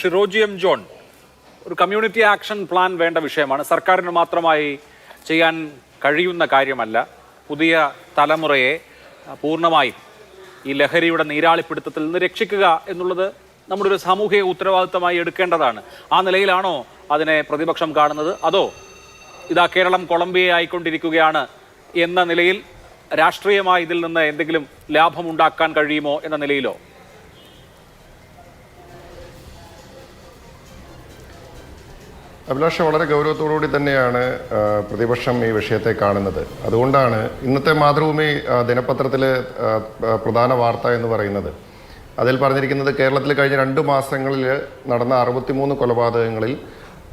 Shri Roji M John ഒരു community action plan വേണ്ട വിഷയമാണ്. സർക്കാരിന് മാത്രമായി ചെയ്യാൻ കഴിയുന്ന കാര്യമല്ല. പുതിയ തലമുറയെ പൂർണമായും ഈ ലഹരിയുടെ നീരാളിപ്പിടുത്തത്തിൽ നിന്ന് രക്ഷിക്കുക എന്നുള്ളത് നമ്മുടെ ഒരു സാമൂഹിക ഉത്തരവാദിത്തമായി എടുക്കേണ്ടതാണ്. ആ നിലയിലാണോ അതിനെ പ്രതിപക്ഷം കാണുന്നത്? അതോ ഇതാ കേരളം കൊളംബിയ ആയിക്കൊണ്ടിരിക്കുകയാണ് എന്ന നിലയിൽ രാഷ്ട്രീയമായി ഇതിൽ നിന്ന് എന്തെങ്കിലും ലാഭമുണ്ടാക്കാൻ കഴിയുമോ എന്ന നിലയിലോ? അഭിലാഷ വളരെ ഗൗരവത്തോടുകൂടി തന്നെയാണ് പ്രതിപക്ഷം ഈ വിഷയത്തെ കാണുന്നത്. അതുകൊണ്ടാണ് ഇന്നത്തെ മാതൃഭൂമി ദിനപത്രത്തിലെ പ്രധാന വാർത്ത എന്ന് പറയുന്നത്. അതിൽ പറഞ്ഞിരിക്കുന്നത് കേരളത്തിൽ കഴിഞ്ഞ രണ്ട് മാസങ്ങളിൽ നടന്ന അറുപത്തിമൂന്ന് കൊലപാതകങ്ങളിൽ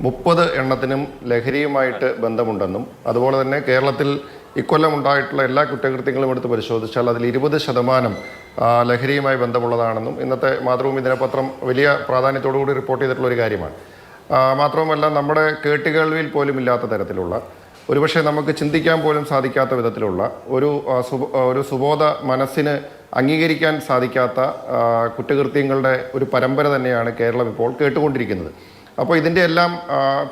മുപ്പത് എണ്ണത്തിനും ലഹരിയുമായിട്ട് ബന്ധമുണ്ടെന്നും അതുപോലെ തന്നെ കേരളത്തിൽ ഇക്കൊല്ലം ഉണ്ടായിട്ടുള്ള എല്ലാ കുറ്റകൃത്യങ്ങളും എടുത്ത് പരിശോധിച്ചാൽ അതിൽ ഇരുപത് ശതമാനം ലഹരിയുമായി ബന്ധമുള്ളതാണെന്നും ഇന്നത്തെ മാതൃഭൂമി ദിനപത്രം വലിയ പ്രാധാന്യത്തോടു കൂടി റിപ്പോർട്ട് ചെയ്തിട്ടുള്ള ഒരു കാര്യമാണ്. മാത്രവുമല്ല നമ്മുടെ കേട്ടുകേൾവിയിൽ പോലും ഇല്ലാത്ത തരത്തിലുള്ള ഒരുപക്ഷെ നമുക്ക് ചിന്തിക്കാൻ പോലും സാധിക്കാത്ത വിധത്തിലുള്ള ഒരു ഒരു സുബോധ മനസ്സിന് അംഗീകരിക്കാൻ സാധിക്കാത്ത കുറ്റകൃത്യങ്ങളുടെ ഒരു പരമ്പര തന്നെയാണ് കേരളം ഇപ്പോൾ കേട്ടുകൊണ്ടിരിക്കുന്നത്. അപ്പോൾ ഇതിന്റെ എല്ലാം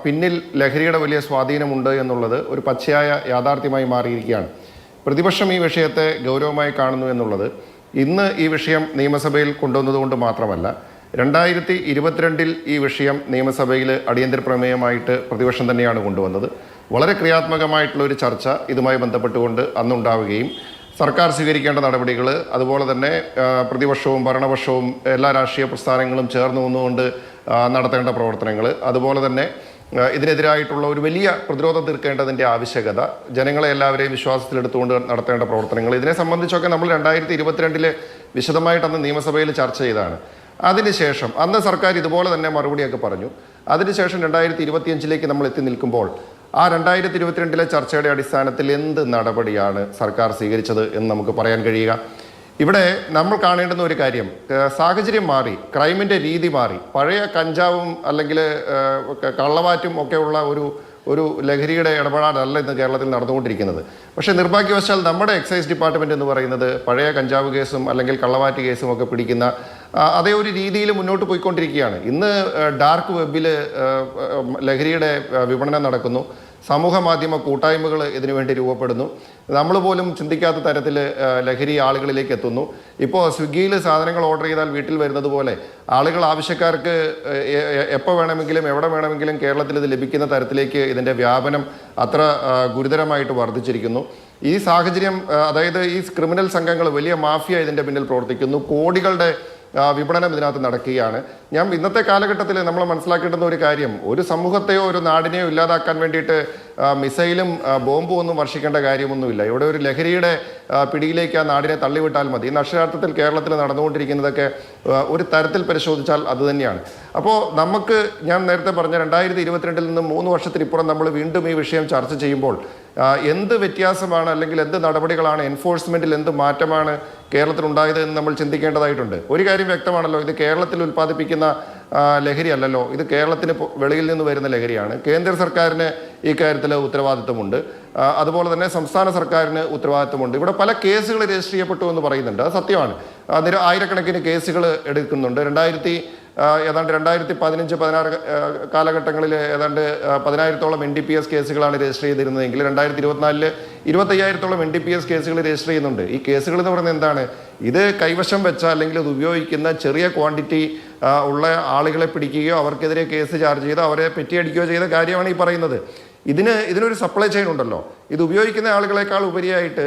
പിന്നിൽ ലഹരിയുടെ വലിയ സ്വാധീനമുണ്ട് എന്നുള്ളത് ഒരു പച്ചയായ യാഥാർത്ഥ്യമായി മാറിയിരിക്കുകയാണ്. പ്രതിപക്ഷം ഈ വിഷയത്തെ ഗൗരവമായി കാണുന്നു എന്നുള്ളത് ഇന്ന് ഈ വിഷയം നിയമസഭയിൽ കൊണ്ടുവന്നതുകൊണ്ട് മാത്രമല്ല രണ്ടായിരത്തി ഇരുപത്തിരണ്ടിൽ ഈ വിഷയം നിയമസഭയിൽ അടിയന്തര പ്രമേയമായിട്ട് പ്രതിപക്ഷം തന്നെയാണ് കൊണ്ടുവന്നത്. വളരെ ക്രിയാത്മകമായിട്ടുള്ള ഒരു ചർച്ച ഇതുമായി ബന്ധപ്പെട്ടുകൊണ്ട് അന്നുണ്ടാവുകയും സർക്കാർ സ്വീകരിക്കേണ്ട നടപടികൾ അതുപോലെ തന്നെ പ്രതിപക്ഷവും ഭരണപക്ഷവും എല്ലാ രാഷ്ട്രീയ പ്രസ്ഥാനങ്ങളും ചേർന്ന് നിന്നുകൊണ്ട് നടത്തേണ്ട പ്രവർത്തനങ്ങൾ അതുപോലെ തന്നെ ഇതിനെതിരായിട്ടുള്ള ഒരു വലിയ പ്രതിരോധം തീർക്കേണ്ടതിന്റെ ആവശ്യകത ജനങ്ങളെ എല്ലാവരെയും വിശ്വാസത്തിലെടുത്തുകൊണ്ട് നടത്തേണ്ട പ്രവർത്തനങ്ങൾ ഇതിനെ സംബന്ധിച്ചൊക്കെ നമ്മൾ രണ്ടായിരത്തി ഇരുപത്തിരണ്ടിൽ വിശദമായിട്ട് അന്ന് നിയമസഭയിൽ ചർച്ച ചെയ്തതാണ് അതിനുശേഷം അന്ന് സർക്കാർ ഇതുപോലെ തന്നെ മറുപടിയൊക്കെ പറഞ്ഞു. അതിനുശേഷം രണ്ടായിരത്തി ഇരുപത്തിയഞ്ചിലേക്ക് നമ്മൾ എത്തി നിൽക്കുമ്പോൾ ആ രണ്ടായിരത്തി ഇരുപത്തിരണ്ടിലെ ചർച്ചയുടെ അടിസ്ഥാനത്തിൽ എന്ത് നടപടിയാണ് സർക്കാർ സ്വീകരിച്ചത് എന്ന് നമുക്ക് പറയാൻ കഴിയുക. ഇവിടെ നമ്മൾ കാണേണ്ടുന്ന ഒരു കാര്യം സാഹചര്യം മാറി ക്രൈമിന്റെ രീതി മാറി പഴയ കഞ്ചാവും അല്ലെങ്കിൽ കള്ളവാറ്റും ഒക്കെയുള്ള ഒരു ഒരു ലഹരിയുടെ ഇടപാടല്ല ഇന്ന് കേരളത്തിൽ നടന്നുകൊണ്ടിരിക്കുന്നത്. പക്ഷേ നിർഭാഗ്യവശാൽ നമ്മുടെ എക്സൈസ് ഡിപ്പാർട്ട്മെന്റ് എന്ന് പറയുന്നത് പഴയ കഞ്ചാവ് കേസും അല്ലെങ്കിൽ കള്ളവാറ്റ് കേസും ഒക്കെ പിടിക്കുന്ന അതേ ഒരു രീതിയിൽ മുന്നോട്ട് പോയിക്കൊണ്ടിരിക്കുകയാണ്. ഇന്ന് ഡാർക്ക് വെബിൽ ലഹരിയുടെ വിപണനം നടക്കുന്നു. സമൂഹ മാധ്യമ കൂട്ടായ്മകൾ ഇതിനു വേണ്ടി രൂപപ്പെടുന്നു. നമ്മൾ പോലും ചിന്തിക്കാത്ത തരത്തിൽ ലഹരി ആളുകളിലേക്ക് എത്തുന്നു. ഇപ്പോൾ സ്വിഗ്ഗിയിൽ സാധനങ്ങൾ ഓർഡർ ചെയ്താൽ വീട്ടിൽ വരുന്നത് പോലെ ആളുകൾ ആവശ്യക്കാർക്ക് എപ്പോൾ വേണമെങ്കിലും എവിടെ വേണമെങ്കിലും കേരളത്തിൽ ഇത് ലഭിക്കുന്ന തരത്തിലേക്ക് ഇതിന്റെ വ്യാപനം അത്ര ഗുരുതരമായിട്ട് വർദ്ധിച്ചിരിക്കുന്നു. ഈ സാഹചര്യം അതായത് ഈ ക്രിമിനൽ സംഘങ്ങൾ വലിയ മാഫിയ ഇതിന്റെ പിന്നിൽ പ്രവർത്തിക്കുന്നു. കോടികളുടെ വിപണനം ഇതിനകത്ത് നടക്കുകയാണ്. ഞാൻ ഇന്നത്തെ കാലഘട്ടത്തിൽ നമ്മൾ മനസ്സിലാക്കേണ്ടുന്ന ഒരു കാര്യം ഒരു സമൂഹത്തെയോ ഒരു നാടിനെയോ ഇല്ലാതാക്കാൻ വേണ്ടിയിട്ട് മിസൈലും ബോംബും ഒന്നും വർഷിക്കേണ്ട കാര്യമൊന്നുമില്ല. ഇവിടെ ഒരു ലഹരിയുടെ പിടിയിലേക്ക് ആ നാടിനെ തള്ളിവിട്ടാൽ മതി. ഇന്ന് അക്ഷരാർത്ഥത്തിൽ കേരളത്തിൽ നടന്നുകൊണ്ടിരിക്കുന്നതൊക്കെ ഒരു തരത്തിൽ പരിശോധിച്ചാൽ അത് തന്നെയാണ്. അപ്പോൾ നമുക്ക് ഞാൻ നേരത്തെ പറഞ്ഞ രണ്ടായിരത്തി ഇരുപത്തിരണ്ടിൽ നിന്ന് മൂന്ന് വർഷത്തിനിപ്പുറം നമ്മൾ വീണ്ടും ഈ വിഷയം ചർച്ച ചെയ്യുമ്പോൾ എന്ത് വ്യത്യാസമാണ് അല്ലെങ്കിൽ എന്ത് നടപടികളാണ് എൻഫോഴ്സ്മെന്റിൽ എന്ത് മാറ്റമാണ് കേരളത്തിൽ ഉണ്ടായത് എന്ന് നമ്മൾ ചിന്തിക്കേണ്ടതായിട്ടുണ്ട്. ഒരു കാര്യം വ്യക്തമാണല്ലോ ഇത് കേരളത്തിൽ ഉൽപ്പാദിപ്പിക്കുന്ന ആ, ലഹരി അല്ലല്ലോ. ഇത് കേരളത്തിന് വെളിയിൽ നിന്ന് വരുന്ന ലഹരിയാണ്. കേന്ദ്ര സർക്കാരിന് ഈ കാര്യത്തിൽ ഉത്തരവാദിത്വമുണ്ട്. അതുപോലെ തന്നെ സംസ്ഥാന സർക്കാരിന് ഉത്തരവാദിത്വമുണ്ട്. ഇവിടെ പല കേസുകൾ രജിസ്റ്റർ ചെയ്യപ്പെട്ടു എന്ന് പറയുന്നുണ്ട്. അത് സത്യമാണ്. ആയിരക്കണക്കിന് കേസുകൾ എടുക്കുന്നുണ്ട്. രണ്ടായിരത്തി ഏതാണ്ട് രണ്ടായിരത്തി പതിനഞ്ച് പതിനാറ് കാലഘട്ടങ്ങളിൽ ഏതാണ്ട് പതിനായിരത്തോളം എൻ ഡി പി എസ് കേസുകളാണ് രജിസ്റ്റർ ചെയ്തിരുന്നതെങ്കിൽ രണ്ടായിരത്തി ഇരുപത്തിനാലിൽ ഇരുപത്തയ്യായിരത്തോളം എൻ ഡി പി എസ് കേസുകൾ രജിസ്റ്റർ ചെയ്യുന്നുണ്ട്. ഈ കേസുകൾ എന്ന് പറയുന്നത് എന്താണ്? ഇത് കൈവശം വെച്ച അല്ലെങ്കിൽ ഇത് ഉപയോഗിക്കുന്ന ചെറിയ ക്വാണ്ടിറ്റി ഉള്ള ആളുകളെ പിടിക്കുകയോ അവർക്കെതിരെ കേസ് ചാർജ് ചെയ്തോ അവരെ പെറ്റിയടിക്കുകയോ ചെയ്ത കാര്യമാണ് ഈ പറയുന്നത്. ഇതിന് ഇതിനൊരു സപ്ലൈ ചെയിൻ ഉണ്ടല്ലോ. ഇത് ഉപയോഗിക്കുന്ന ആളുകളെക്കാൾ ഉപരിയായിട്ട്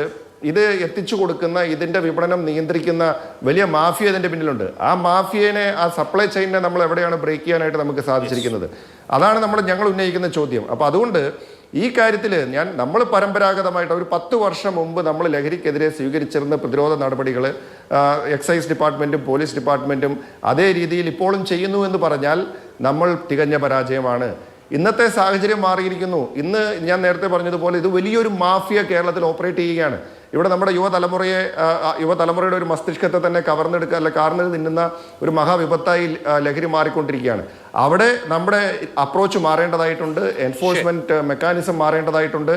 ഇത് എത്തിച്ചു കൊടുക്കുന്ന ഇതിന്റെ വിപണനം നിയന്ത്രിക്കുന്ന വലിയ മാഫിയ ഇതിന്റെ പിന്നിലുണ്ട്. ആ മാഫിയനെ ആ സപ്ലൈ ചെയിനെ നമ്മൾ എവിടെയാണ് ബ്രേക്ക് ചെയ്യാനായിട്ട് നമുക്ക് സാധിച്ചിരിക്കുന്നത്? അതാണ് നമ്മൾ ഞങ്ങൾ ഉന്നയിക്കുന്ന ചോദ്യം. അപ്പോൾ അതുകൊണ്ട് ഈ കാര്യത്തിൽ ഞാൻ നമ്മൾ പരമ്പരാഗതമായിട്ട് ഒരു പത്ത് വർഷം മുമ്പ് നമ്മൾ ലഹരിക്കെതിരെ സ്വീകരിച്ചിരുന്ന പ്രതിരോധ നടപടികൾ എക്സൈസ് ഡിപ്പാർട്ട്മെന്റും പോലീസ് ഡിപ്പാർട്ട്മെന്റും അതേ രീതിയിൽ ഇപ്പോഴും ചെയ്യുന്നു എന്ന് പറഞ്ഞാൽ നമ്മൾ തികഞ്ഞ പരാജയമാണ്. ഇന്നത്തെ സാഹചര്യം മാറിയിരിക്കുന്നു. ഇന്ന് ഞാൻ നേരത്തെ പറഞ്ഞതുപോലെ ഇത് വലിയൊരു മാഫിയ കേരളത്തിൽ ഓപ്പറേറ്റ് ചെയ്യുകയാണ്. ഇവിടെ നമ്മുടെ യുവതലമുറയെ യുവതലമുറയുടെ ഒരു മസ്തിഷ്കത്തെ തന്നെ കവർന്നെടുക്കുക അല്ല കാർന്ന് തിന്നുന്ന ഒരു മഹാവിപത്തായി ലഹരി മാറിക്കൊണ്ടിരിക്കുകയാണ്. അവിടെ നമ്മുടെ അപ്രോച്ച് മാറേണ്ടതായിട്ടുണ്ട് എൻഫോഴ്സ്മെന്റ് മെക്കാനിസം മാറേണ്ടതായിട്ടുണ്ട്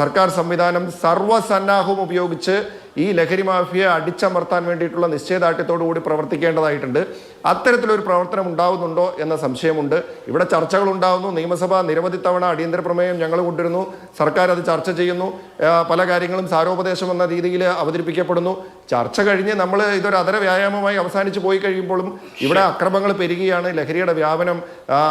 സർക്കാർ സംവിധാനം സർവസന്നാഹവും ഉപയോഗിച്ച് ഈ ലഹരി മാഫിയെ അടിച്ചമർത്താൻ വേണ്ടിയിട്ടുള്ള നിശ്ചയദാർഢ്യത്തോടു കൂടി പ്രവർത്തിക്കേണ്ടതായിട്ടുണ്ട്. അത്തരത്തിലൊരു പ്രവർത്തനം ഉണ്ടാവുന്നുണ്ടോ എന്ന സംശയമുണ്ട്. ഇവിടെ ചർച്ചകൾ ഉണ്ടാവുന്നു. നിയമസഭ നിരവധി തവണ അടിയന്തര പ്രമേയം ഞങ്ങൾ കൊണ്ടുവരുന്നു. സർക്കാർ അത് ചർച്ച ചെയ്യുന്നു. പല കാര്യങ്ങളും സാരോപദേശം എന്ന രീതിയിൽ അവതരിപ്പിക്കപ്പെടുന്നു. ചർച്ച കഴിഞ്ഞ് നമ്മൾ ഇതൊരു അതര വ്യായാമമായി അവസാനിച്ച് പോയി കഴിയുമ്പോഴും ഇവിടെ അക്രമങ്ങൾ പെരുകയാണ്. ലഹരിയുടെ വ്യാപനം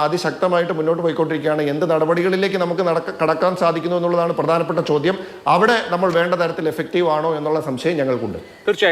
അതിശക്തമായിട്ട് മുന്നോട്ട് പോയിക്കൊണ്ടിരിക്കുകയാണ്. എന്ത് നടപടികളിലേക്ക് നമുക്ക് നടക്ക കടക്കാൻ സാധിക്കുന്നു എന്നുള്ളതാണ് പ്രധാനപ്പെട്ട ചോദ്യം. അവിടെ നമ്മൾ വേണ്ട തരത്തിൽ എഫക്റ്റീവ് ആണോ എന്നുള്ള സംശയം ഞങ്ങൾക്കുണ്ട്. തീർച്ചയായും